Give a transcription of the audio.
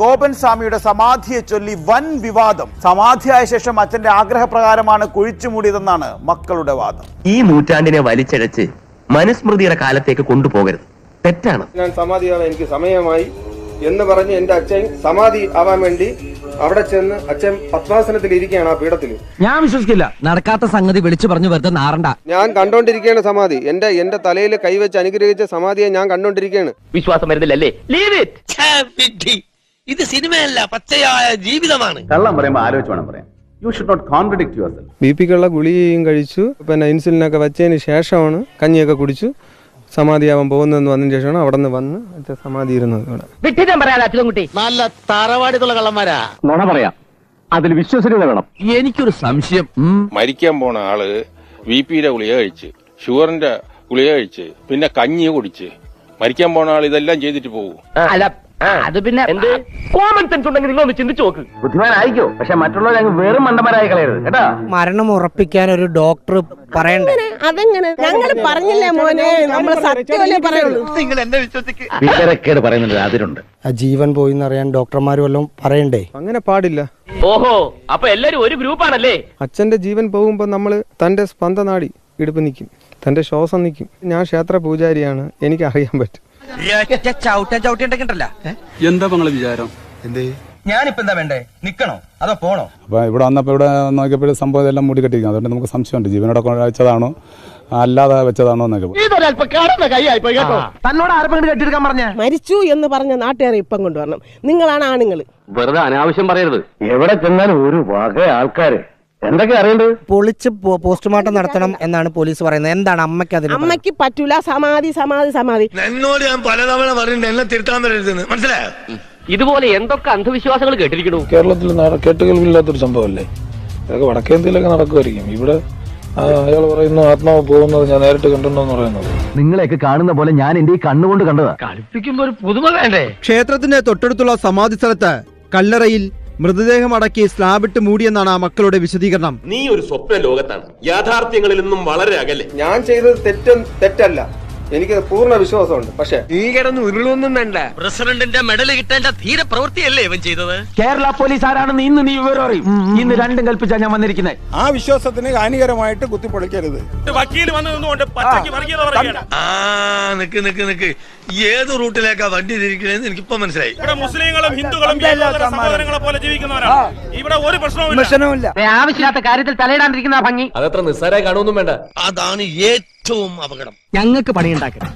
ഗോപൻ സ്വാമിയുടെ സമാധിയെ ചൊല്ലി വൻ വിവാദം. സമാധിയായ ശേഷം അച്ഛന്റെ ആഗ്രഹപ്രകാരമാണ് കുഴിച്ചു മൂടിയതെന്നാണ് മക്കളുടെ വാദം. ഈ നൂറ്റാണ്ടിനെ വലിച്ചഴച്ച് മനുസ്മൃതിയുടെ കാലത്തേക്ക് കൊണ്ടുപോകരുത്. തെറ്റാണ്. ഞാൻ സമാധിയാവാൻ എനിക്ക് സമയമായി എന്ന് പറഞ്ഞ് എന്റെ അച്ഛൻ സമാധി ആവാൻ വേണ്ടി അവിടെ ചെന്ന് അച്ഛൻ പത്മാസനത്തിൽ ഇരിക്കുകയാണ് ആ പീഠത്തിൽ. ഞാൻ വിശ്വസിക്കില്ല. നടക്കാത്ത സംഗതി വിളിച്ചു പറഞ്ഞു വെറുതെ നാറണ്ട. ഞാൻ കണ്ടോണ്ടിരിക്കുകയാണ് സമാധി. എന്റെ എന്റെ തലയിൽ കൈവച്ച് അനുഗ്രഹിച്ച സമാധിയെ ഞാൻ കണ്ടോണ്ടിരിക്കുകയാണ്. വിശ്വാസം വരുന്നില്ലല്ലേ? ലീവ് ഇറ്റ് ഇത് സിനിമയല്ല പച്ചയായ ജീവിതമാണ്. കള്ളം പറയുമ്പോൾ ആലോചിച്ച് വേണം പറയാം you should not contradict yourself B പിക്കുള്ള ഗുളികയും കഴിച്ചു. പിന്നെ ഇൻസുലിനൊക്കെ വെച്ചതിന് ശേഷമാണ് കഞ്ഞിയൊക്കെ കുടിച്ചു സമാധിയാവാൻ പോകുന്നതെന്ന് വന്നതിന് ശേഷമാണ് അവിടെ നിന്ന് വന്ന് അച്ഛൻ സമാധി ഇരുന്നത് ഇവിടെ. വിട്ടിതം പറയാൻ അച്യുതൻകുട്ടി നല്ല തറവാടിത്തുള്ള കള്ളന്മാരാ. നുണ പറയാം. അതിൽ വിശ്വസനീയത വേണം. എനിക്കൊരു സംശയം. മരിക്കാൻ പോണ ആൾ ബി പിയുടെ ഗുളിക കഴിച്ച് ഷുഗറിന്റെ ഗുളിക കഴിച്ച് പിന്നെ കഞ്ഞി കുടിച്ച്. മരിക്കാൻ പോണ ആൾ ഇതെല്ലാം ചെയ്തിട്ട് പോകും അല്ല അത് പിന്നെ എന്ത്? കോമൺ സെൻസ് ഉണ്ടെങ്കിൽ നിങ്ങൾ ഒന്ന് ചിന്തിച്ചു നോക്ക്. ബുദ്ധിമാനായിക്കോ പക്ഷെ മറ്റുള്ളവരെ അങ്ങ് വെറും മണ്ടന്മാരായി കളയരുത് കേട്ടോ? മരണം ഉറപ്പിക്കാൻ ഒരു ഡോക്ടർ പറയണ്ടേ? അതെങ്ങനെ? ഞങ്ങൾ പറഞ്ഞില്ലേ മോനെ? നമ്മൾ സത്യമല്ലേ പറയുള്ളൂ നിങ്ങൾ എന്നെ വിശ്വസിക്ക്. വിവരക്കേട് പറയുന്നുണ്ട് ആ ജീവൻ പോയി എന്നറിയാൻ ഡോക്ടർമാർ വല്ലതും പറയണ്ടേ? അങ്ങനെ പാടില്ല. ഓഹോ അപ്പൊ എല്ലാരും ഒരു ഗ്രൂപ്പാണല്ലേ? അച്ഛന്റെ ജീവൻ പോകുമ്പോ നമ്മൾ തന്റെ സ്പന്ദനാടി ഇടുപ്പ് നിൽക്കും തന്റെ ശ്വാസം നിക്കും. ഞാൻ ക്ഷേത്ര പൂജാരിയാണ് എനിക്ക് അറിയാൻ പറ്റും. ചവിട്ടാൻ ചവിട്ടിണ്ടല്ല എന്താ നിങ്ങളെ വിചാരം? ഞാനിപ്പോ എന്താ വേണ്ടേ? നിക്കണോ? അതോ പോണോ? അപ്പൊ ഇവിടെ വന്നപ്പോ ഇവിടെ നോക്കിയപ്പോഴും സംഭവം എല്ലാം മൂടി കെട്ടിയിരിക്കും അതുകൊണ്ട് നമുക്ക് സംശയമുണ്ട്. ജീവനോടെ വെച്ചതാണോ? അല്ലാതെ വെച്ചതാണോ എന്നൊക്കെ. തന്നോട് ആരെങ്കിലും കെട്ടിയെടുക്കാൻ പറഞ്ഞ? മരിച്ചു എന്ന് പറഞ്ഞ നാട്ടുകാരെ ഇപ്പം കൊണ്ടുവരണം. നിങ്ങളാണ് ആണുങ്ങൾ വെറുതെ അനാവശ്യം പറയരുത്. എവിടെ ചെന്നാലും ഒരു വക ആൾക്കാര്. എന്തൊക്കെ അറിയണ്ടത്? പൊളിച്ച് പോസ്റ്റ്മോർട്ടം നടത്തണം എന്നാണ് പോലീസ് പറയുന്നത്. എന്താണ് അമ്മയ്ക്ക് അതിന് അമ്മയ്ക്ക് പറ്റൂല. സമാധി സമാധി സമാധി. എന്നോട് ഞാൻ പലതവണ പറഞ്ഞിട്ടുണ്ട് എന്നെ തിരുത്താൻ വരരുതെന്ന്. മനസ്സിലായോ? ഇതുപോലെ എന്തൊക്കെ അന്ധവിശ്വാസങ്ങൾ കേട്ടിരിക്കണു? കേരളത്തിൽ കേട്ടുകേൾവില്ലാത്തൊരു സംഭവമല്ലേ? ഇതൊക്കെ വടക്കേന്ത്യയിലൊക്കെ നടക്കുമായിരിക്കും. ഇവിടെ അയാൾ പറയുന്നു ആത്മാവ് പോകുന്നത് ഞാൻ നേരിട്ട് കണ്ടിട്ടുണ്ടെന്ന് പറയുന്നത്. നിങ്ങളെയൊക്കെ കാണുന്ന പോലെ ഞാൻ എന്റെ ഈ കണ്ണുകൊണ്ട് കണ്ടതാ. കളിപ്പിക്കുമ്പോ ഒരു പുതുമ വേണ്ടേ? ക്ഷേത്രത്തിന്റെ തൊട്ടടുത്തുള്ള സമാധി സ്ഥലത്ത് കല്ലറയിൽ മൃതദേഹം അടക്കി സ്ലാബിട്ട് മൂടിയെന്നാണ് ആ മക്കളുടെ വിശദീകരണം. നീ ഒരു സ്വപ്ന ലോകത്താണ് യാഥാർത്ഥ്യങ്ങളിൽ നിന്നും വളരെ അകലെ. ഞാൻ ചെയ്തത് തെറ്റും തെറ്റല്ല. എനിക്ക് പൂർണ വിശ്വാസമുണ്ട്. പക്ഷേ നീ കിടന്ന് ഉരുളൊന്നും വേണ്ട. പ്രസിഡന്റിന്റെ മെഡൽ കിട്ടേണ്ട ധീര പ്രവൃത്തിയല്ലേ ഇവൻ ചെയ്തത്? കേരള പോലീസ് ആരാണെന്ന് ഇന്ന് നീ വിവരം അറിയും. ഇന്ന് രണ്ടും കൽപ്പിച്ചാ ഞാൻ വന്നിരിക്കുന്നത്. ആ വിശ്വാസത്തിന് ഹാനികരമായിട്ട് കുത്തിപ്പൊളിക്കരുത്. ആ. നിക്ക് നിക്ക് നിക്ക്. ഏത് റൂട്ടിലേക്കാ വണ്ടി തിരിക്കണേന്ന് എനിക്കിപ്പോ മനസ്സിലായി. ഇവിടെ മുസ്ലിങ്ങളും ഹിന്ദുക്കളും സഹോദരങ്ങളെ പോലെ ജീവിക്കുന്നവരാണ്. ഇവിടെ ഒരു പ്രശ്നവും ആവശ്യമില്ലാത്ത കാര്യത്തിൽ തലയിടാണ്ടിരിക്കുന്ന ഭംഗി. അതത്ര നിസ്സാരായി കാണുമൊന്നും വേണ്ട. അതാണ് ഏറ്റവും അപകടം. ഞങ്ങൾക്ക് പണിയുണ്ടാക്കണം